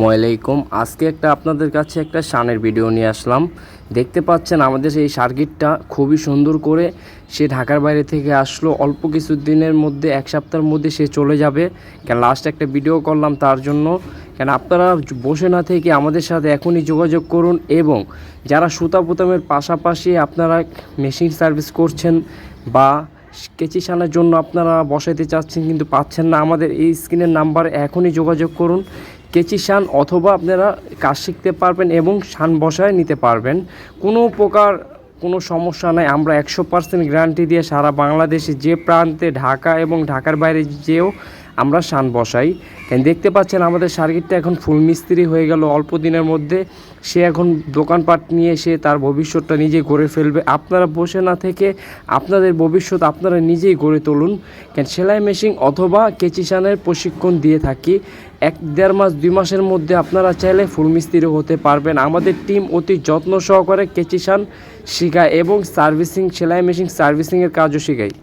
আসসালামাইকুম আজকে একটা আপনাদের কাছে একটা শানের ভিডিও নিয়ে আসলাম। দেখতে পাচ্ছেন আমাদের এই সার্কিটটা খুবই সুন্দর করে সে ঢাকার বাইরে থেকে আসলো। অল্প কিছু দিনের মধ্যে, এক সপ্তাহের মধ্যে সে চলে যাবে। কেন লাস্ট একটা ভিডিও করলাম তার জন্য। কেন, আপনারা বসে না থেকে আমাদের সাথে এখনই যোগাযোগ করুন এবং যারা সুতা বোতামের পাশাপাশি আপনারা মেশিন সার্ভিস করছেন বা কেচি সানের জন্য আপনারা বসাইতে চাচ্ছেন কিন্তু পাচ্ছেন না, আমাদের এই স্ক্রিনের নাম্বারে এখনই যোগাযোগ করুন। কেচি শান অথবা আপনারা কাজ শিখতে পারবেন এবং শান বসায় নিতে পারবেন। কোনো প্রকার কোনো সমস্যা নাই। আমরা একশো পার্সেন্ট গ্যারান্টি দিয়ে সারা বাংলাদেশে যে প্রান্তে ঢাকা এবং ঢাকার বাইরে যেও আমরা শান বসাই। কেন দেখতে পাচ্ছেন আমাদের সার্কিটটা এখন ফুল মিস্ত্রি হয়ে গেল। অল্প দিনের মধ্যে সে এখন দোকানপাট নিয়ে সে তার ভবিষ্যৎটা নিজে গড়ে ফেলবে। আপনারা বসে না থেকে আপনাদের ভবিষ্যৎ আপনারা নিজেই গড়ে তুলুন। কেন সেলাই মেশিন অথবা কেচিশানের প্রশিক্ষণ দিয়ে থাকি। এক দেড় মাস, দুই মাসের মধ্যে আপনারা চাইলে ফুল মিস্ত্রি হতে পারবেন। আমাদের টিম অতি যত্ন সহকারে কেচিশান শেখায় এবং সার্ভিসিং, সেলাই মেশিন সার্ভিসিংয়ের কাজও শেখায়।